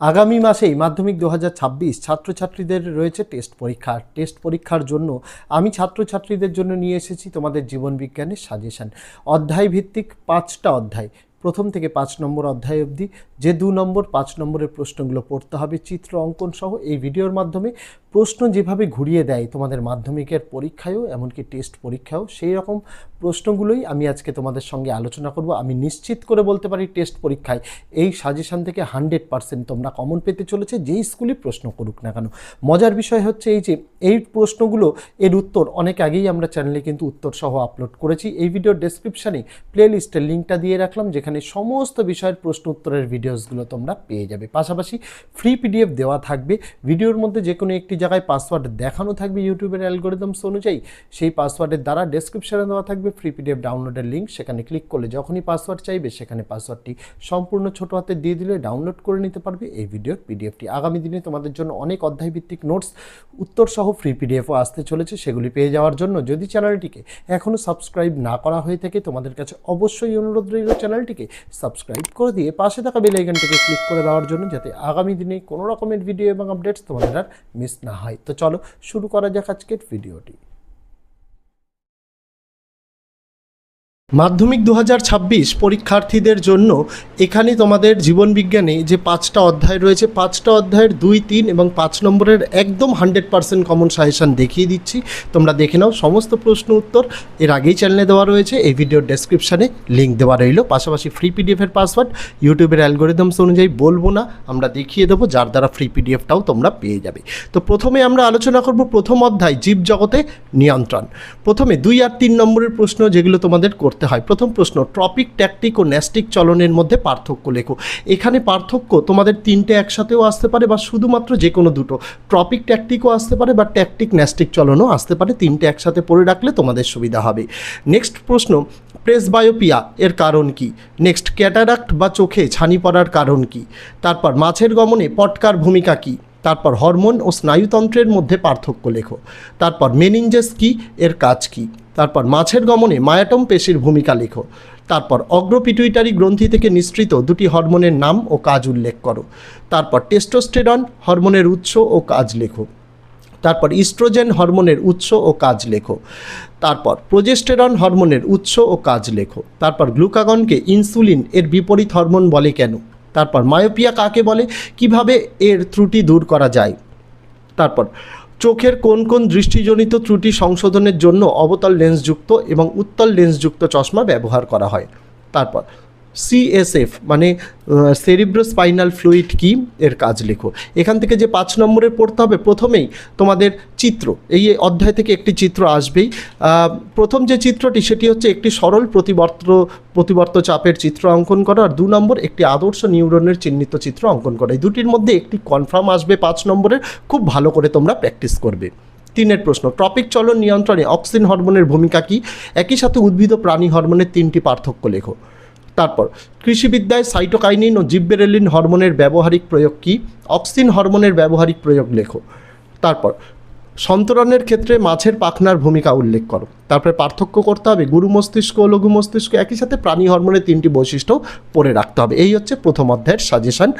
আগামী মাসেই মাধ্যমিক দু হাজার ছাব্বিশ ছাত্রছাত্রীদের রয়েছে টেস্ট পরীক্ষা। টেস্ট পরীক্ষার জন্য আমি ছাত্রছাত্রীদের জন্য নিয়ে এসেছি তোমাদের জীবনবিজ্ঞানের সাজেশান অধ্যায় ভিত্তিক পাঁচটা অধ্যায়। প্রথম থেকে পাঁচ নম্বর অধ্যায় অবধি যে দু নম্বর, পাঁচ নম্বরের প্রশ্নগুলো পড়তে হবে, চিত্র, অঙ্কন সহ এই ভিডিওর মাধ্যমে। প্রশ্ন যেভাবে ঘুরিয়ে দেয় তোমাদের মাধ্যমিকের পরীক্ষায়ও, এমনকি টেস্ট পরীক্ষাও সেই রকম প্রশ্নগুলোই আমি আজকে তোমাদের সঙ্গে আলোচনা করব। আমি নিশ্চিত করে বলতে পারি টেস্ট পরীক্ষায় এই সাজেশান থেকে হান্ড্রেড পার্সেন্ট তোমরা কমন পেতে চলেছে, যেই স্কুলই প্রশ্ন করুক না কেন। মজার বিষয় হচ্ছে এই যে, এই প্রশ্নগুলো এর উত্তর অনেক আগেই আমরা চ্যানেলে কিন্তু উত্তর সহ আপলোড করেছি। এই ভিডিওর ডেসক্রিপশানে প্লে লিস্টের লিঙ্কটা দিয়ে রাখলাম, যেখানে সমস্ত বিষয়ের প্রশ্ন উত্তরের ভিডিওসগুলো তোমরা পেয়ে যাবে। পাশাপাশি ফ্রি পিডিএফ দেওয়া থাকবে। ভিডিওর মধ্যে যে কোনো একটি জায়গায় পাসওয়ার্ড দেখানো থাকবে ইউটিউবের অ্যালগোরিদমস অনুযায়ী। সেই পাসওয়ার্ডের দ্বারা ডেসক্রিপশনে দেওয়া থাকবে ফ্রি পিডিএফ ডাউনলোডের লিঙ্ক। সেখানে ক্লিক করলে যখনই পাসওয়ার্ড চাইবে, সেখানে পাসওয়ার্ডটি সম্পূর্ণ ছোট হাতে দিয়ে দিলে ডাউনলোড করে নিতে পারবে। এই ভিডিওর পিডিএফটি আগামী দিনে তোমাদের জন্য অনেক অধ্যায়ভিত্তিক নোটস উত্তর সহ ফ্রি পিডিএফও আসতে চলেছে সেগুলি পেয়ে যাওয়ার জন্য। যদি চ্যানেলটিকে এখনও সাবস্ক্রাইব না করা হয়ে থাকে, তোমাদের কাছে অবশ্যই অনুরোধ রইল চ্যানেলটিকে সাবস্ক্রাইব করে দিয়ে পাশে থাকা বেল আইকনটিকে ক্লিক করে দেওয়ার জন্য যাতে আগামী দিনে কোনো রকমের ভিডিও এবং আপডেটস তোমাদের আর মিস না হয়। তো চলো শুরু করা যাক আজকের ভিডিওটি। মাধ্যমিক দু হাজার ছাব্বিশ পরীক্ষার্থীদের জন্য এখানে তোমাদের জীবনবিজ্ঞানে যে পাঁচটা অধ্যায় রয়েছে, পাঁচটা অধ্যায়ের দুই, তিন এবং পাঁচ নম্বরের একদম হান্ড্রেড পার্সেন্ট কমন সাজেশান দেখিয়ে দিচ্ছি। তোমরা দেখে নাও সমস্ত প্রশ্ন উত্তর। এর আগেই চ্যানেলে দেওয়া রয়েছে, এই ভিডিওর ডেসক্রিপশানে লিঙ্ক দেওয়া রইল। পাশাপাশি ফ্রি পিডিএফের পাসওয়ার্ড ইউটিউবের অ্যালগোরিদমস অনুযায়ী বলব না, আমরা দেখিয়ে দেবো, যার দ্বারা ফ্রি পিডিএফটাও তোমরা পেয়ে যাবে। তো প্রথমে আমরা আলোচনা করব প্রথম অধ্যায়, জীবজগতে নিয়ন্ত্রণ। প্রথমে দুই আর তিন নম্বরের প্রশ্ন যেগুলো তোমাদের করতে হয়। প্রথম প্রশ্ন, ট্রপিক, ট্যাকটিক ও ন্যাস্টিক চলনের মধ্যে পার্থক্য লেখো। এখানে পার্থক্য তোমাদের তিনটে একসাথেও আসতে পারে বা শুধুমাত্র যে কোনো দুটো। ট্রপিক, ট্যাকটিকও আসতে পারে বা ট্যাকটিক, ন্যাস্টিক চলনও আসতে পারে। তিনটে একসাথে পড়ে রাখলে তোমাদের সুবিধা হবে। নেক্সট প্রশ্ন, প্রেসবায়োপিয়া এর কারণ কি? নেক্সট ক্যাটারাক্ট বা চোখে ছানি পড়ার কারণ কি? তারপর, মাছের গমনে পটকার ভূমিকা কী? তারপর, হরমোন ও স্নায়ুতন্ত্রের মধ্যে পার্থক্য লেখো। তারপর মেনিঞ্জেস কি? এর কাজ কি? তারপর মাছের গমনে মায়াটম পেশির ভূমিকা লেখো। তারপর অগ্রপিটুইটারি গ্রন্থি থেকে নিঃসৃত দুটি হরমোনের নাম ও কাজ উল্লেখ করো। তারপর টেস্টোস্টেরন হরমোনের উৎস ও কাজ লেখো। তারপর ইস্ট্রোজেন হরমোনের উৎস ও কাজ লেখো। তারপর প্রোজেস্টেরন হরমোনের উৎস ও কাজ লেখো। তারপর গ্লুকাগনকে ইনসুলিন এর বিপরীত হরমোন বলে কেন? তারপর মায়োপিয়া কাকে বলে? কীভাবে এর ত্রুটি দূর করা যায়? তারপর চোখের কোন কোন দৃষ্টিজনিত ত্রুটি সংশোধনের জন্য অবতল লেন্সযুক্ত এবং উত্তল লেন্সযুক্ত চশমা ব্যবহার করা হয়। তারপর সিএসএফ মানে সেরিব্রোস্পাইনাল ফ্লুইড কি এর কাজ লেখো। এখান থেকে যে পাঁচ নম্বরে পড়তে হবে, প্রথমেই তোমাদের চিত্র, এই অধ্যায় থেকে একটি চিত্র আসবেই। প্রথম যে চিত্রটি, সেটি হচ্ছে একটি সরল প্রতিবর্ত প্রতিবর্ত চাপের চিত্র অঙ্কন করা, আর দু নম্বর একটি আদর্শ নিউরনের চিহ্নিত চিত্র অঙ্কন করা। এই দুটির মধ্যে একটি কনফার্ম আসবে পাঁচ নম্বরের, খুব ভালো করে তোমরা প্র্যাকটিস করবে। তিনের প্রশ্ন, ট্রপিক চলন নিয়ন্ত্রণে অক্সিন হরমোনের ভূমিকা কী? একই সাথে উদ্ভিদ প্রাণী হরমোনের তিনটি পার্থক্য লেখো। তারপর, কৃষিবিদ্যায় সাইটোকাইনিন ও জিব্বেরেলিন হরমোনের ব্যবহারিক প্রয়োগ কী? অক্সিন হরমোনের ব্যবহারিক প্রয়োগ লেখো। তারপর, সন্তরণের ক্ষেত্রে মাছের পাখনার ভূমিকা উল্লেখ করো। তারপরে পার্থক্য করতে হবে, গুরু মস্তিষ্ক ও লঘু মস্তিষ্ক, একই সাথে প্রাণী হরমোনের তিনটি বৈশিষ্ট্য পড়ে রাখতে হবে। এই হচ্ছে প্রথম অধ্যায়ের সাজেশন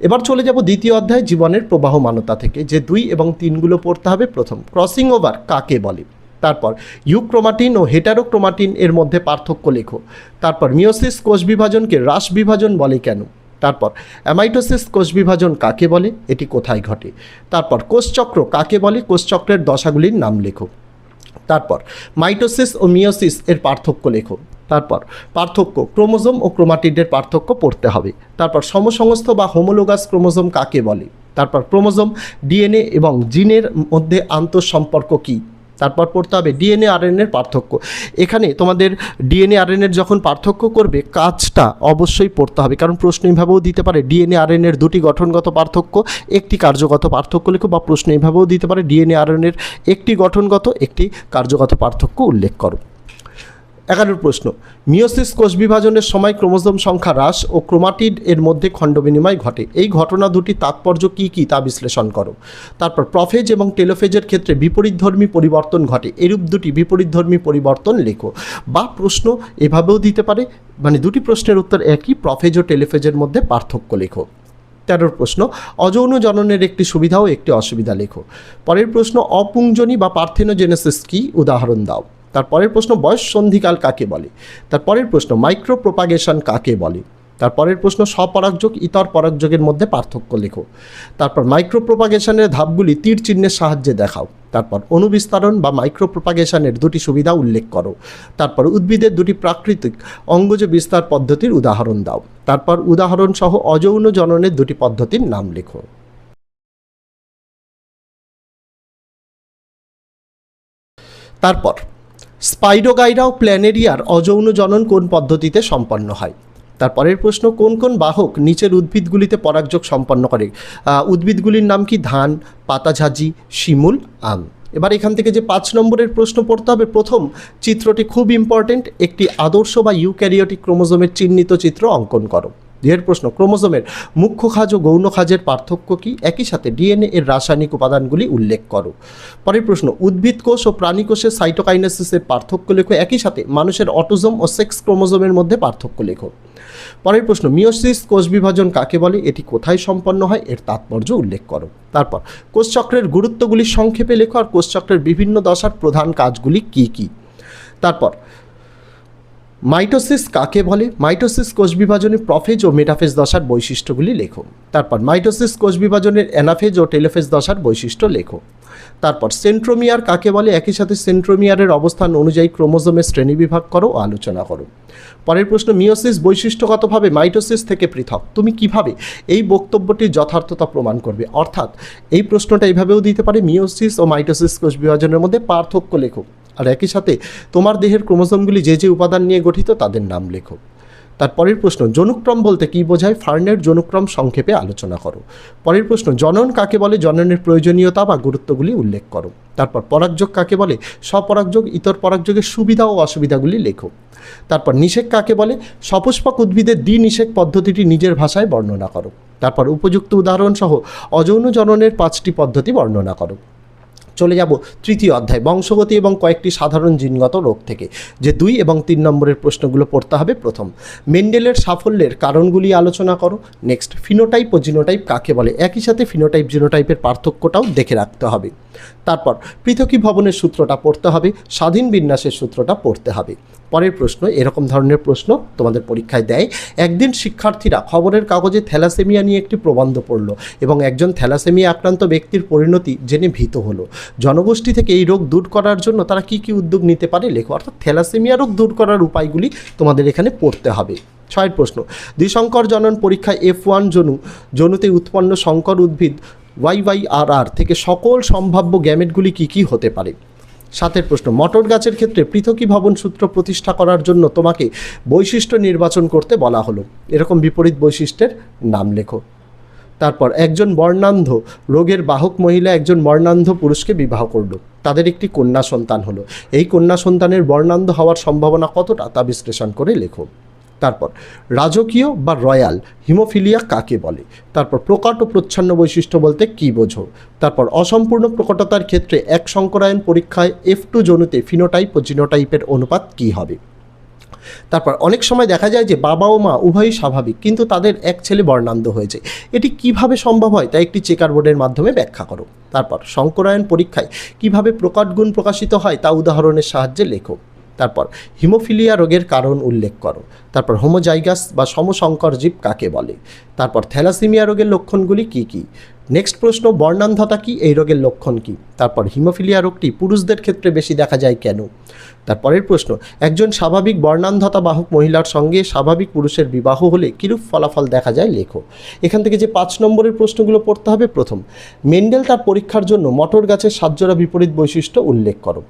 এবার চলে যাব দ্বিতীয় অধ্যায়, জীবনের প্রবাহমানতা থেকে। যে দুই এবং তিনগুলো পড়তে হবে প্রথম। ক্রসিং ওভার কাকে বলে? তারপর ইউক্রোমাটিন ও হেটারোক্রোমাটিন এর মধ্যে পার্থক্য লেখো। তারপর মিওসিস কোষ বিভাজনকে হ্রাস বিভাজন বলে কেন? তারপর অ্যামাইটোসিস কোষ বিভাজন কাকে বলে? এটি কোথায় ঘটে? তারপর কোষচক্র কাকে বলে? কোষচক্রের দশাগুলির নাম লেখো। তারপর মাইটোসিস ও মিওসিস এর পার্থক্য লেখো। তারপর পার্থক্য ক্রোমোজোম ও ক্রোমাটিডের পার্থক্য পড়তে হবে। তারপর সমসংস্থ বা হোমোলোগাস ক্রোমোজোম কাকে বলে? তারপর ক্রোমোজোম, ডিএনএ এবং জিনের মধ্যে আন্তঃসম্পর্ক কী? তারপর পড়তে হবে ডিএনএ আরএনএর পার্থক্য। এখানে তোমাদের ডিএনএ আরএনএর যখন পার্থক্য করবে, কাজটা অবশ্যই পড়তে হবে। কারণ প্রশ্ন এইভাবেও দিতে পারে ডিএনএ আরএনএর দুটি গঠনগত পার্থক্য, একটি কার্যগত পার্থক্য লেখো, বা প্রশ্ন এইভাবেও দিতে পারে ডিএনএ আরএনএর একটি গঠনগত, একটি কার্যগত পার্থক্য উল্লেখ করো। এগারোর প্রশ্ন। মিওসিস কোষ বিভাজনের সময় ক্রোমোজোম সংখ্যা হ্রাস ও ক্রোমাটিড এর মধ্যে খণ্ড বিনিময় ঘটে। এই ঘটনা দুটি তাৎপর্য কী কী তা বিশ্লেষণ করো। তারপর প্রফেজ এবং টেলোফেজের ক্ষেত্রে বিপরীতধর্মী পরিবর্তন ঘটে। এরূপ দুটি বিপরীতধর্মী পরিবর্তন লেখো। বা প্রশ্ন এভাবেও দিতে পারে মানে দুটি প্রশ্নের উত্তর একই, প্রফেজ ও টেলিফেজের মধ্যে পার্থক্য লেখো। তেরোর প্রশ্ন, অযৌন জননের একটি সুবিধা ও একটি অসুবিধা লেখো। পরের প্রশ্ন অপুংজনী বা পার্থেনোজেনেসিস কি? উদাহরণ দাও। তারপরের প্রশ্ন, বয়স সন্ধিকাল কাকে বলে? তারপরের প্রশ্ন মাইক্রো প্রোপাগেশন কাকে বলে? তারপরের প্রশ্ন, স্বপরাগযোগ, ইতর পরাগযোগের মধ্যে পার্থক্য লেখো। তারপর মাইক্রো প্রোপাগেশনের ধাপগুলি তীর চিহ্নের সাহায্যে দেখাও। তারপর, অনুবিস্তারণ বা মাইক্রো প্রোপাগেশনের দুটি সুবিধা উল্লেখ করো। তারপর, উদ্ভিদের দুটি প্রাকৃতিক অঙ্গজ বিস্তার পদ্ধতির উদাহরণ দাও। তারপর, উদাহরণ সহ অযৌন জননের দুটি পদ্ধতির নাম লেখো। তারপর স্পাইডোগাইরা ও প্ল্যানেরিয়ার অযৌন জনন কোন পদ্ধতিতে সম্পন্ন হয়? তারপরের প্রশ্ন, কোন কোন বাহক নিচের উদ্ভিদগুলিতে পরাগযোগ সম্পন্ন করে? উদ্ভিদগুলির নাম কি ধান পাতাঝাজি শিমুল, আম? এবার এখান থেকে যে পাঁচ নম্বরের প্রশ্ন পড়তে হবে, প্রথম চিত্রটি খুব ইম্পর্টেন্ট একটি আদর্শ বা ইউক্যারিওটিক ক্রোমোজোমের চিহ্নিত চিত্র অঙ্কন করো। এর প্রশ্ন। ক্রোমোজোমের মুখ্য খাজ ও গৌণ খাজের পার্থক্য কি? একই সাথে ডিএনএ এর রাসায়নিক উপাদানগুলি উল্লেখ করো। পরের প্রশ্ন, উদ্ভিদ কোষ ও প্রাণী কোষের সাইটোকাইনেসিসের পার্থক্য লেখো। একই সাথে মানুষের অটোজোম ও সেক্স ক্রোমোজোমের মধ্যে পার্থক্য লেখো। পরের প্রশ্ন মিওসিস কোষ বিভাজন কাকে বলে? এটি কোথায় সম্পন্ন হয়? এর তাৎপর্য উল্লেখ করো। তারপর কোষচক্রের গুরুত্বগুলি সংক্ষেপে লেখো আর কোষচক্রের বিভিন্ন দশার প্রধান কাজগুলি কি কি? তারপর মাইটোসিস কাকে বলে? মাইটোসিস কোষ বিভাজনে প্রফেজ ও মেটাফেজ দশার বৈশিষ্ট্যগুলি লেখো। তারপর মাইটোসিস কোষ বিভাজনের অ্যানাফেজ ও টেলোফেজ দশার বৈশিষ্ট্য লেখো। তারপর সেন্ট্রোমিয়ার কাকে বলে? একই সাথে সেন্ট্রোমিয়ারের অবস্থান অনুযায়ী ক্রোমোজোমের শ্রেণীবিভাগ করো ও আলোচনা করো। পরের প্রশ্ন মিওসিস বৈশিষ্ট্যগতভাবে মাইটোসিস থেকে পৃথক। তুমি কীভাবে এই বক্তব্যটির যথার্থতা প্রমাণ করবে? অর্থাৎ এই প্রশ্নটা এইভাবেও দিতে পারে মিওসিস ও মাইটোসিস কোষ বিভাজনের মধ্যে পার্থক্য লেখো। আর একই সাথে তোমার দেহের ক্রোমোজোমগুলি যে যে উপাদান নিয়ে গঠিত তাদের নাম লেখো। তারপরের প্রশ্ন, জনুক্রম বলতে কি বোঝায়? ফার্নের জনুক্রম সংক্ষেপে আলোচনা করো। পরের প্রশ্ন, জনন কাকে বলে? জননের প্রয়োজনীয়তা বা গুরুত্বগুলি উল্লেখ করো। তারপর পরাগযোগ কাকে বলে? স্বপরাগযোগ, ইতর পরাগযোগের সুবিধা ও অসুবিধাগুলি লেখো। তারপর নিষেক কাকে বলে? সপুষ্পক উদ্ভিদের দ্বি নিষেক পদ্ধতিটি নিজের ভাষায় বর্ণনা করো। তারপর উপযুক্ত উদাহরণ সহ অযৌন জননের পাঁচটি পদ্ধতি বর্ণনা করো। চলে যাব তৃতীয় অধ্যায়, বংশগতি এবং কয়েকটি সাধারণ জিনগত রোগ থেকে, যে দুই এবং তিন নম্বরের প্রশ্নগুলো পড়তে হবে প্রথম। মেন্ডেলের সাফল্যের কারণগুলি আলোচনা করো। নেক্সট ফিনোটাইপ ও জিনোটাইপ কাকে বলে? একই সাথে ফিনোটাইপ জিনোটাইপের পার্থক্যটাও দেখে রাখতে হবে। তারপর পৃথকী ভবনের সূত্রটা পড়তে হবে, স্বাধীন বিন্যাসের সূত্রটা পড়তে হবে। পরের প্রশ্ন, এরকম ধরনের প্রশ্ন তোমাদের পরীক্ষায় দেয়। একদিন শিক্ষার্থীরা খবরের কাগজে থ্যালাসেমিয়া নিয়ে একটি প্রবন্ধ পড়ল এবং একজন থ্যালাসেমিয়া আক্রান্ত ব্যক্তির পরিণতি জেনে ভীত হলো। জনগোষ্ঠী থেকে এই রোগ দূর করার জন্য তারা কি কি উদ্যোগ নিতে পারে লেখো। অর্থাৎ থ্যালাসেমিয়া রোগ দূর করার উপায়গুলি তোমাদের এখানে পড়তে হবে। ছয়ের প্রশ্ন, দ্বিশঙ্কর জনন পরীক্ষায় এফ ওয়ান জনু, জনুতে উৎপন্ন সংকর উদ্ভিদ আর থেকে সকল সম্ভাব্য গ্যামেটগুলি কী কী হতে পারে? সাতের প্রশ্ন, মটর গাছের ক্ষেত্রে পৃথকী ভবন সূত্র প্রতিষ্ঠা করার জন্য তোমাকে বৈশিষ্ট্য নির্বাচন করতে বলা হলো। এরকম বিপরীত বৈশিষ্ট্যের নাম লেখো। তারপর, একজন বর্ণান্ধ রোগের বাহক মহিলা একজন বর্ণান্ধ পুরুষকে বিবাহ করল। তাদের একটি কন্যা সন্তান হলো। এই কন্যা সন্তানের বর্ণান্ধ হওয়ার সম্ভাবনা কতটা তা বিশ্লেষণ করে লেখো। তারপর, রাজকীয় বা রয়্যাল হিমোফিলিয়া কাকে বলে? তারপর, প্রকট ও প্রচ্ছন্ন বৈশিষ্ট্য বলতে কী বোঝো? তারপর, অসম্পূর্ণ প্রকটতার ক্ষেত্রে এক সংকরায়ন পরীক্ষায় এফ টু জনুতে ফিনোটাইপ ও জিনোটাইপের অনুপাত কী হবে? তারপর, অনেক সময় দেখা যায় যে বাবা ও মা উভয়ই স্বাভাবিক, কিন্তু তাদের এক ছেলে বর্ণান্ধ হয়েছে। এটি কীভাবে সম্ভব হয় তা একটি চেকার বোর্ডের মাধ্যমে ব্যাখ্যা করো। তারপর, সংকরায়ন পরীক্ষায় কীভাবে প্রকট গুণ প্রকাশিত হয় তা উদাহরণের সাহায্যে লেখো। তারপর হিমোফিলিয়া রোগের কারণ উল্লেখ করো। তারপর হোমোজাইগাস বা সমসংকর জীব কাকে বলে? তারপর থ্যালাসিমিয়া রোগের লক্ষণগুলি কি কি? নেক্সট প্রশ্ন, বর্ণান্ধতা কি? এই রোগের লক্ষণ কি? তারপর হিমোফিলিয়া রোগটি পুরুষদের ক্ষেত্রে বেশি দেখা যায় কেন? তারপরের প্রশ্ন, একজন স্বাভাবিক বর্ণান্ধতা বাহক মহিলার সঙ্গে স্বাভাবিক পুরুষের বিবাহ হলে কিরূপ ফলাফল দেখা যায়? লেখো। এখান থেকে যে পাঁচ নম্বরের প্রশ্নগুলো পড়তে হবে, প্রথম, মেন্ডেল তার পরীক্ষার জন্য মটর গাছের সাতজোড়া বিপরীত বৈশিষ্ট্য উল্লেখ করো।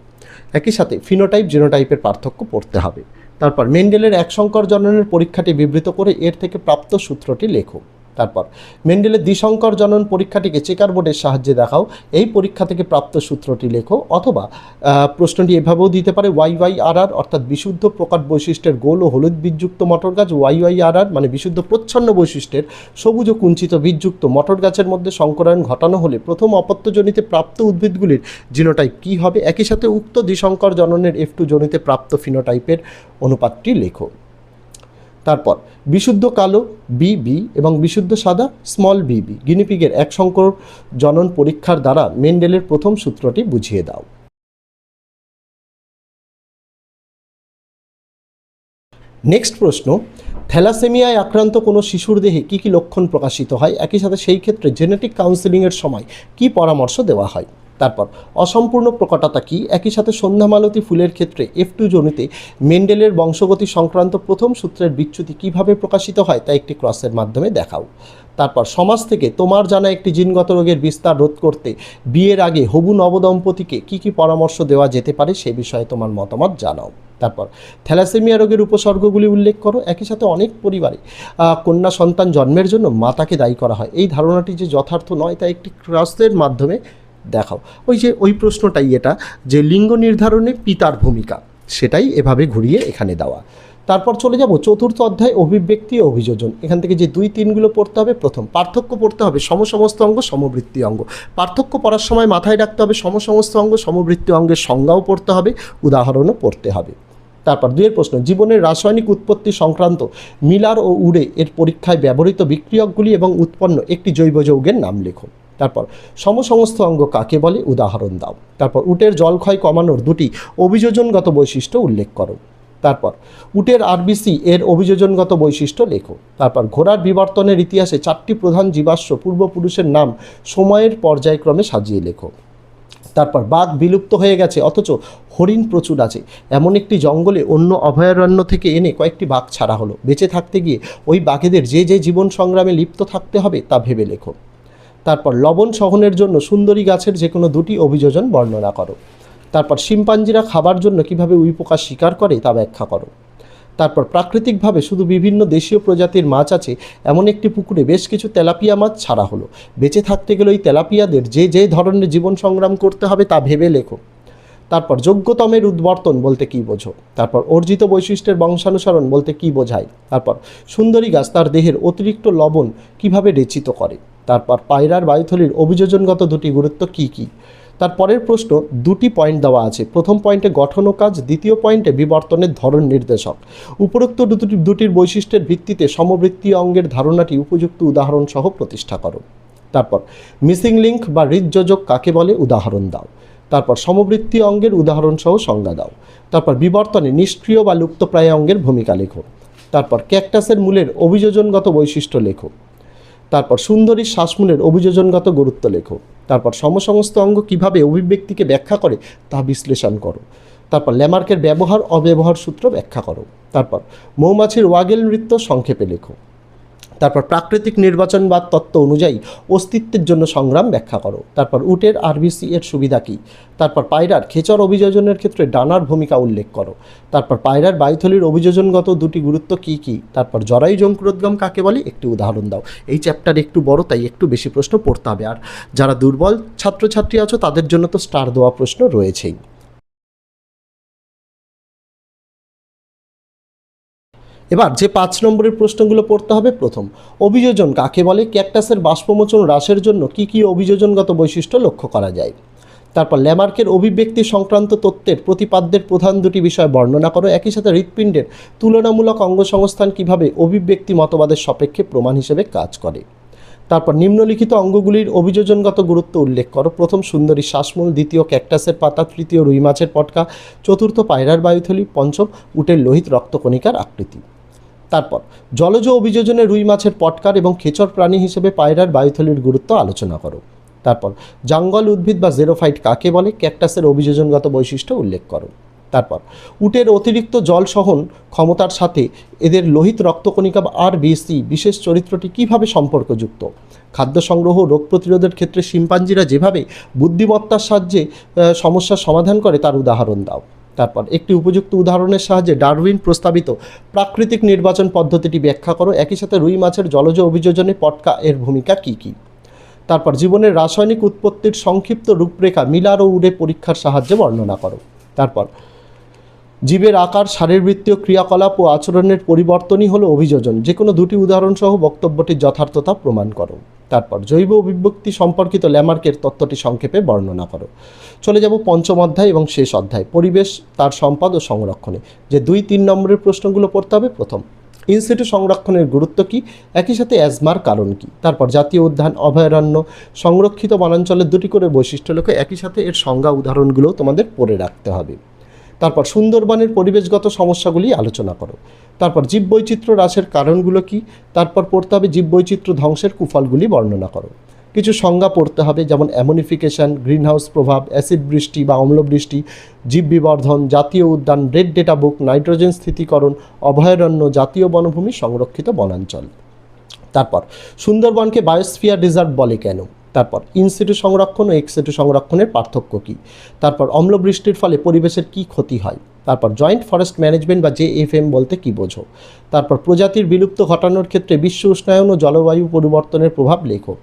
একই সাথে ফিনোটাইপ জিনোটাইপের পার্থক্য পড়তে হবে। তারপর মেন্ডেলের এক সংকর জননের পরীক্ষাটি বিবৃত করে এর থেকে প্রাপ্ত সূত্রটি লেখো। তারপর মেন্ডেলের দ্বিসংকর জনন পরীক্ষাটিকে চেকার বোর্ডের সাহায্যে দেখাও, এই পরীক্ষা থেকে প্রাপ্ত সূত্রটি লেখো, অথবা প্রশ্নটি এভাবেও দিতে পারে, ওয়াই ওয়াই আর আর অর্থাৎ বিশুদ্ধ প্রকাট বৈশিষ্ট্যের গোল ও হলুদ বীজযুক্ত মটর গাছ, ওয়াই ওয়াই আর আর মানে বিশুদ্ধ প্রচ্ছন্ন বৈশিষ্ট্যের সবুজ ও কুঞ্চিত বীজযুক্ত মটর গাছের মধ্যে সংকরায়ন ঘটানো হলে প্রথম অপত্যজনিতে প্রাপ্ত উদ্ভিদগুলির জিনোটাইপ কী হবে? একই সাথে উক্ত দ্বিসংকর জননের এফ টু জনিতে প্রাপ্ত ফিনোটাইপের অনুপাতটি লেখো। তারপর, বিশুদ্ধ কালো বিবি এবং বিশুদ্ধ সাদা স্মল বিবি গিনিপিগের এক সংকর জনন পরীক্ষার দ্বারা মেন্ডেলের প্রথম সূত্রটি বুঝিয়ে দাও। নেক্সট প্রশ্ন, থ্যালাসেমিয়ায় আক্রান্ত কোনো শিশুর দেহে কী কী লক্ষণ প্রকাশিত হয়? একই সাথে সেই ক্ষেত্রে জেনেটিক কাউন্সেলিংয়ের সময় কী পরামর্শ দেওয়া হয়? তারপর, অসম্পূর্ণ প্রকটতা কি? একই সাথে সন্ধ্যামালতী ফুলের ক্ষেত্রে এফ টু জনিতে মেন্ডেলের বংশগতি সংক্রান্ত প্রথম সূত্রের বিচ্যুতি কীভাবে প্রকাশিত হয় তা একটি ক্রসের মাধ্যমে দেখাও। তারপর, সমাজ থেকে তোমার জানা একটি জিনগত রোগের বিস্তার রোধ করতে বিয়ের আগে হবু নবদম্পতিকে কী কী পরামর্শ দেওয়া যেতে পারে সে বিষয়ে তোমার মতামত জানাও। তারপর, থ্যালাসেমিয়া রোগের উপসর্গগুলি উল্লেখ করো। একই সাথে অনেক পরিবারে কন্যা সন্তান জন্মের জন্য মাতাকে দায়ী করা হয়। এই ধারণাটি যে যথার্থ নয় তা একটি ক্রসের মাধ্যমে দেখাও। ওই যে, ওই প্রশ্নটাই এটা যে, লিঙ্গ নির্ধারণে পিতার ভূমিকা, সেটাই এভাবে ঘুরিয়ে এখানে দেওয়া। তারপর চলে যাব, চতুর্থ অধ্যায়, অভিব্যক্তি ও অভিযোজন। এখান থেকে যে দুই তিনগুলো পড়তে হবে, প্রথম পার্থক্য পড়তে হবে, সমসমস্ত অঙ্গ, সমবৃত্তি অঙ্গ। পার্থক্য পড়ার সময় মাথায় রাখতে হবে, সমসমস্ত অঙ্গ, সমবৃত্তি অঙ্গের সংজ্ঞাও পড়তে হবে, উদাহরণও পড়তে হবে। তারপর দুয়ের প্রশ্ন, জীবনের রাসায়নিক উৎপত্তি সংক্রান্ত মিলার ও উড়ে এর পরীক্ষায় ব্যবহৃত বিক্রিয়কগুলি এবং উৎপন্ন একটি জৈব যৌগের নাম লেখো। তারপর সমসমস্ত অঙ্গ কাকে বলে? উদাহরণ দাও। তারপর, উটের জলক্ষয় কমানোর দুটি অভিযোজনগত বৈশিষ্ট্য উল্লেখ করো। তারপর, উটের আরবিসি এর অভিযোজনগত বৈশিষ্ট্য লেখো। তারপর, ঘোড়ার বিবর্তনের ইতিহাসে চারটি প্রধান জীবাশ্ম পূর্বপুরুষের নাম সময়ের পর্যায়ক্রমে সাজিয়ে লেখো। তারপর, বাঘ বিলুপ্ত হয়ে গেছে, অথচ হরিণ প্রচুর আছে। এমন একটি জঙ্গলে অন্য অভয়ারণ্য থেকে এনে কয়েকটি বাঘ ছাড়া হলো। বেঁচে থাকতে গিয়ে ওই বাঘেদের যে যে জীবন সংগ্রামে লিপ্ত থাকতে হবে তা ভেবে লেখো। তারপর লবণ সহনের জন্য সুন্দরী গাছের যে কোনো দুটি অভিযোজন বর্ণনা করো। তারপর শিম্পাঞ্জিরা খাবার জন্য কীভাবে উইপোকা শিকার করে তা ব্যাখ্যা করো। তারপর প্রাকৃতিকভাবে শুধু বিভিন্ন দেশীয় প্রজাতির মাছ আছে, এমন একটি পুকুরে বেশ কিছু তেলাপিয়া মাছ ছাড়া হলো। বেঁচে থাকতে গেলে ওই তেলাপিয়াদের যে যে ধরনের জীবন সংগ্রাম করতে হবে তা ভেবে লেখো। তারপর যোগ্যতমের উদ্বর্তন বলতে কী বোঝো? তারপর অর্জিত বৈশিষ্ট্যের বংশানুসরণ বলতে কী বোঝায়? তারপর সুন্দরী গাছ তার দেহের অতিরিক্ত লবণ কীভাবে রেচিত করে? তারপর পায়রার বায়ুথলির অভিযোজনগত দুটি গুরুত্ব কী কী? তার পরের প্রশ্ন, দুটি পয়েন্ট দেওয়া আছে। প্রথম পয়েন্টে গঠন ও কাজ, দ্বিতীয় পয়েন্টে বিবর্তনের ধরন নির্দেশক। উপরোক্ত দুটি, দুটির বৈশিষ্ট্যের ভিত্তিতে সমবৃত্তি অঙ্গের ধারণাটি উপযুক্ত উদাহরণ সহ প্রতিষ্ঠা করো। তারপর, মিসিং লিঙ্ক বা হৃদযোজক কাকে বলে? উদাহরণ দাও। তারপর, সমবৃত্তি অঙ্গের উদাহরণ সহ সংজ্ঞা দাও। তারপর, বিবর্তনে নিষ্ক্রিয় বা লুপ্তপ্রায় অঙ্গের ভূমিকা লেখো। তারপর, ক্যাকটাসের মূলের অভিযোজনগত বৈশিষ্ট্য লেখো। তারপর সুন্দরী শ্বাসমূলের অভিযোজনগত গুরুত্ব লেখো। তারপর সমসমস্ত অঙ্গ কীভাবে অভিব্যক্তিকে ব্যাখ্যা করে তা বিশ্লেষণ করো। তারপর ল্যামার্কের ব্যবহার অব্যবহার সূত্র ব্যাখ্যা করো। তারপর মৌমাছির ওয়াগেল নৃত্য সংক্ষেপে লেখো। তারপর প্রাকৃতিক নির্বাচনবাদ তত্ত্ব অনুযায়ী অস্তিত্বের জন্য সংগ্রাম ব্যাখ্যা করো। তারপর উটের আরবিসি এর সুবিধা কী? তারপর পায়রার খেচর অভিযোজনের ক্ষেত্রে ডানার ভূমিকা উল্লেখ করো। তারপর পায়রার বায়ুথলির অভিযোজনগত দুটি গুরুত্ব কী কী? তারপর জরায়ু জঙ্কুরোদ্গম কাকে বলে? একটি উদাহরণ দাও। এই চ্যাপ্টার একটু বড়, তাই একটু বেশি প্রশ্ন পড়তে হবে। আর যারা দুর্বল ছাত্রছাত্রী আছো, তাদের জন্য তো স্টার দেওয়া প্রশ্ন রয়েছেই। এবার যে পাঁচ নম্বরের প্রশ্নগুলো পড়তে হবে, প্রথম, অভিযোজন কাকে বলে? ক্যাকটাসের বাষ্পমোচন হ্রাসের জন্য কী কী অভিযোজনগত বৈশিষ্ট্য লক্ষ্য করা যায়? তারপর ল্যামার্কের অভিব্যক্তি সংক্রান্ত তত্ত্বের প্রতিপাদ্যের প্রধান দুটি বিষয় বর্ণনা করো। একই সাথে হৃৎপিণ্ডের তুলনামূলক অঙ্গসংস্থান কীভাবে অভিব্যক্তি মতবাদের সাপেক্ষে প্রমাণ হিসেবে কাজ করে? তারপর নিম্নলিখিত অঙ্গগুলির অভিযোজনগত গুরুত্ব উল্লেখ করো। প্রথম, সুন্দরী শ্বাসমূল, দ্বিতীয়, ক্যাকটাসের পাতা, তৃতীয়, রুই মাছের পটকা, চতুর্থ, পায়রার বায়ুথলি, পঞ্চম, উটের লোহিত রক্তকণিকার আকৃতি। তারপর, জলজ অভিযোজনে রুই মাছের পটকার এবং খেচর প্রাণী হিসেবে পায়রার বায়ুথলির গুরুত্ব আলোচনা করো। তারপর, জাঙ্গল উদ্ভিদ বা জেরোফাইট কাকে বলে ক্যাকটাসের অভিযোজনগত বৈশিষ্ট্য উল্লেখ করো। তারপর, উটের অতিরিক্ত জল সহন ক্ষমতার সাথে এদের লোহিত রক্তকণিকা বা আর বিসি বিশেষ চরিত্রটি কীভাবে সম্পর্কযুক্ত? খাদ্য সংগ্রহ রোগ প্রতিরোধের ক্ষেত্রে শিম্পাঞ্জিরা যেভাবে বুদ্ধিমত্তার সাহায্যে সমস্যার সমাধান করে তার উদাহরণ দাও। তারপর একটি উপযুক্ত উদাহরণের সাহায্যে ডারউইন প্রস্তাবিত প্রাকৃতিক নির্বাচন পদ্ধতিটি ব্যাখ্যা করো। একই সাথে রুই মাছের জলজ অভিযোজনে পটকা এর ভূমিকা কী কী? তারপর জীবনের রাসায়নিক উৎপত্তির সংক্ষিপ্ত রূপরেখা মিলার ও উড়ে পরীক্ষার সাহায্যে বর্ণনা করো। তারপর জীবের আকার, শারীরবৃত্তীয় ক্রিয়াকলাপ ও আচরণের পরিবর্তনই হলো অভিযোজন। যে কোনো দুটি উদাহরণসহ বক্তব্যটির যথার্থতা প্রমাণ করো। তারপর, জৈব অভিব্যক্তি সম্পর্কিত ল্যামার্কের তত্ত্বটি সংক্ষেপে বর্ণনা করো। চলে যাব পঞ্চম অধ্যায় এবং শেষ অধ্যায়। পরিবেশ, তার সম্পদ ও সংরক্ষণে। যে দুই তিন নম্বরের প্রশ্নগুলো পড়তে হবে, প্রথম। ইনস্টিটিউট সংরক্ষণের গুরুত্ব কী? একই সাথে অ্যাজমার কারণ কী? তারপর, জাতীয় উদ্যান, অভয়ারণ্য, সংরক্ষিত বনাঞ্চলের দুটি করে বৈশিষ্ট্য লেখো। একই সাথে এর সংজ্ঞা উদাহরণগুলোও তোমাদের পড়ে রাখতে হবে। তারপর সুন্দরবনের পরিবেশগত সমস্যাগুলি আলোচনা করো। তারপর জীববৈচিত্র্য হ্রাসের কারণগুলো কি? তারপর পড়তে হবে জীববৈচিত্র্য ধ্বংসের কুফলগুলি বর্ণনা করো। কিছু সংজ্ঞা পড়তে হবে যেমন অ্যামোনিফিকেশন, গ্রিনহাউস প্রভাব, অ্যাসিড বৃষ্টি বা অম্লবৃষ্টি জীব বিবর্ধন, জাতীয় উদ্যান, রেড ডেটা বুক, নাইট্রোজেন স্থিতিকরণ, অভয়ারণ্য, জাতীয় বনভূমি, সংরক্ষিত বনাঞ্চল। তারপর, সুন্দরবনকে বায়োস্ফিয়ার রিজার্ভ বলে কেন? তারপর ইনসিটু সংরক্ষণ ও এক্সিটু সংরক্ষণের পার্থক্য কী? তারপর অম্লবৃষ্টির ফলে পরিবেশের কী ক্ষতি হয়? তারপর জয়েন্ট ফরেস্ট ম্যানেজমেন্ট বা জেএফএম বলতে কী বোঝো? তারপর প্রজাতির বিলুপ্ত ঘটানোর ক্ষেত্রে বিশ্ব উষ্ণায়ন ও জলবায়ু পরিবর্তনের প্রভাব লেখো।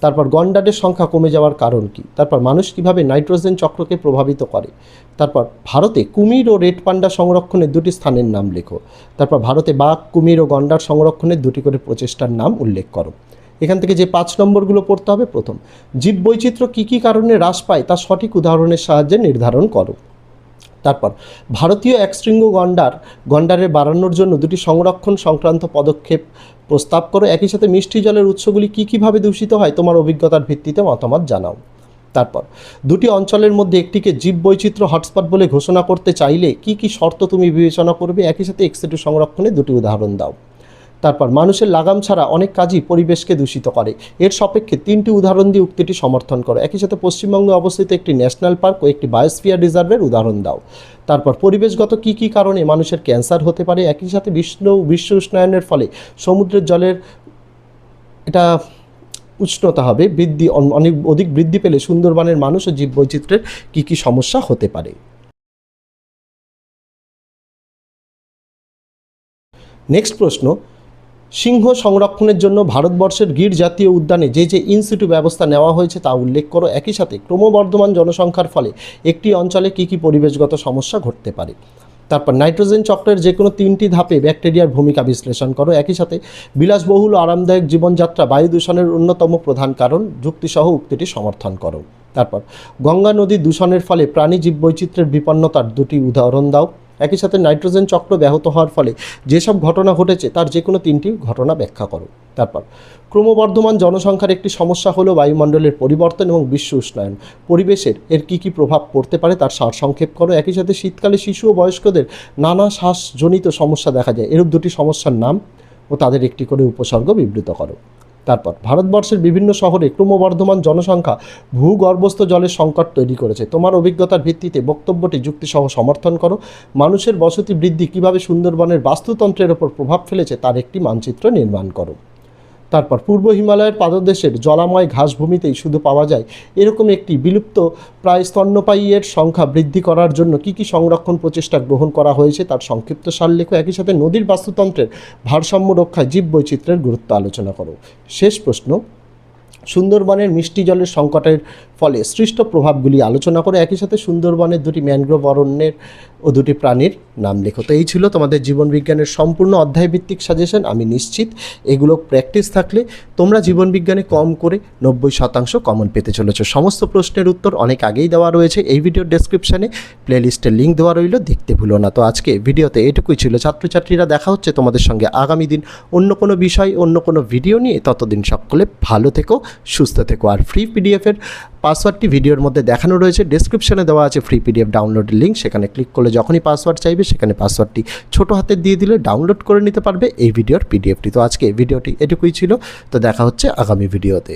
তারপর গন্ডারের সংখ্যা কমে যাওয়ার কারণ কী? তারপর মানুষ কীভাবে নাইট্রোজেন চক্রকে প্রভাবিত করে? তারপর ভারতে কুমির ও রেড পান্ডা সংরক্ষণের দুটি স্থানের নাম লেখো। তারপর ভারতে বাঘ, কুমির ও গন্ডার সংরক্ষণের দুটি করে প্রচেষ্টার নাম উল্লেখ করো। এখান থেকে যে পাঁচ নম্বরগুলো পড়তে হবে, প্রথম জীববৈচিত্র্য কী কী কারণে হ্রাস পায় তা সঠিক উদাহরণের সাহায্যে নির্ধারণ করো। তারপর, ভারতীয় একশৃঙ্গ গন্ডার, গন্ডারের বাড়ানোর জন্য দুটি সংরক্ষণ সংক্রান্ত পদক্ষেপ প্রস্তাব করো। একই সাথে মিষ্টি জলের উৎসগুলি কী কীভাবে দূষিত হয় তোমার অভিজ্ঞতার ভিত্তিতে মতামত জানাও। তারপর, দুটি অঞ্চলের মধ্যে একটিকে জীববৈচিত্র্য হটস্পট বলে ঘোষণা করতে চাইলে কি কি শর্ত তুমি বিবেচনা করবে? একই সাথে এক্সিটু সংরক্ষণে দুটি উদাহরণ দাও। তারপর মানুষের লাগাম ছাড়া অনেক কাজই পরিবেশকে দূষিত করে। এর সপেক্ষে তিনটি উদাহরণ দিয়ে উক্তিটি সমর্থন করো। একই সাথে পশ্চিমবঙ্গে অবস্থিত একটি ন্যাশনাল পার্ক ও একটি বায়োস্ফিয়ার রিজার্ভের উদাহরণ দাও। তারপর পরিবেশগত কী কী কারণে মানুষের ক্যান্সার হতে পারে? একই সাথে বিশ্ব বিশ্ব উষ্ণায়নের ফলে সমুদ্রের জলের এটা উষ্ণতা হবে, বৃদ্ধি, অন- অনেক, অধিক বৃদ্ধি পেলে সুন্দরবনের মানুষ ও জীববৈচিত্র্যের কী কী সমস্যা হতে পারে? নেক্সট প্রশ্ন সিংহ সংরক্ষণের জন্য ভারতবর্ষের গির জাতীয় উদ্যানে যে যে ইনস্টিটিউট ব্যবস্থা নেওয়া হয়েছে তা উল্লেখ করো। একই সাথে ক্রমবর্ধমান জনসংখ্যার ফলে একটি অঞ্চলে কী কী পরিবেশগত সমস্যা ঘটতে পারে? তারপর নাইট্রোজেন চক্রের যে কোনো তিনটি ধাপে ব্যাকটেরিয়ার ভূমিকা বিশ্লেষণ করো। একই সাথে বিলাসবহুল আরামদায়ক জীবনযাত্রা বায়ু দূষণের অন্যতম প্রধান কারণ যুক্তিসহ উক্তিটি সমর্থন করো। তারপর গঙ্গা নদী দূষণের ফলে প্রাণী জীববৈচিত্র্যের বিপন্নতার দুটি উদাহরণ দাও। একই সাথে নাইট্রোজেন চক্র ব্যাহত হওয়ার ফলে যেসব ঘটনা ঘটেছে, তার যে কোনো তিনটি ঘটনা ব্যাখ্যা করো। তারপর, ক্রমবর্ধমান জনসংখ্যার একটি সমস্যা হলো বায়ুমণ্ডলের পরিবর্তন এবং বিশ্ব উষ্ণায়ন। পরিবেশের এর কী কী প্রভাব পড়তে পারে তার সারসংক্ষেপ করো। একই সাথে শীতকালে শিশু ও বয়স্কদের নানা শ্বাসজনিত সমস্যা দেখা যায়। এরূপ দুটি সমস্যার নাম ও তাদের একটি করে উপসর্গ বিবৃত করো। তারপর ভারতবর্ষের বিভিন্ন শহরে ক্রমবর্ধমান জনসংখ্যা ভূগর্ভস্থ জলের সংকট তৈরি করেছে। তোমার অভিজ্ঞতার ভিত্তিতে বক্তব্যটি যুক্তিসহ সমর্থন করো। মানুষের বসতি বৃদ্ধি কীভাবে সুন্দরবনের বাস্তুতন্ত্রের ওপর প্রভাব ফেলেছে তার একটি মানচিত্র নির্মাণ করো। তারপর পূর্ব হিমালয়ের পাদদেশের জলাময় ঘাসভূমিতেই শুধু পাওয়া যায় এরকম একটি বিলুপ্ত, প্রায় স্তন্যপায়ীর সংখ্যা বৃদ্ধি করার জন্য কি কি সংরক্ষণ প্রচেষ্টা গ্রহণ করা হয়েছে তার সংক্ষিপ্ত সারলেখ একই সাথে নদীর বাস্তুতন্ত্রের ভারসাম্য রক্ষায় জীববৈচিত্র্যের গুরুত্ব আলোচনা করো। শেষ প্রশ্ন সুন্দরবনের মিষ্টি জলের সংকটের ফলে সৃষ্ট প্রভাবগুলি আলোচনা করে একই সাথে সুন্দরবনের দুটি ম্যানগ্রোভ অরণ্যের ও দুটি প্রাণীর নাম লেখো। তো এই ছিল তোমাদের জীবনবিজ্ঞানের সম্পূর্ণ অধ্যায়ভিত্তিক সাজেশন আমি নিশ্চিত এগুলো প্র্যাকটিস থাকলে তোমরা জীবনবিজ্ঞানে কম করে নব্বই শতাংশ কমন পেতে চলেছো। সমস্ত প্রশ্নের উত্তর অনেক আগেই দেওয়া রয়েছে। এই ভিডিওর ডেসক্রিপশানে প্লেলিস্টের লিঙ্ক দেওয়া রইল, দেখতে ভুলো না। তো আজকে ভিডিওতে এটুকুই ছিল। ছাত্রছাত্রীরা দেখা হচ্ছে তোমাদের সঙ্গে আগামী দিন অন্য কোনো বিষয়, অন্য কোনো ভিডিও নিয়ে। ততদিন সকলে ভালো থেকো। সুস্থ থেকো। আর ফ্রি পিডিএফের পাসওয়ার্ডটি ভিডিওর মধ্যে দেখানো রয়েছে ডেসক্রিপশনে দেওয়া আছে ফ্রি পিডিএফ ডাউনলোডের লিঙ্ক সেখানে ক্লিক করলে যখনই পাসওয়ার্ড চাইবে, সেখানে পাসওয়ার্ডটি ছোট হাতে দিয়ে দিলে ডাউনলোড করে নিতে পারবে। এই ভিডিওর পিডিএফটি তো আজকে এই ভিডিওটি এটুকুই ছিল। তো দেখা হচ্ছে আগামী ভিডিওতে।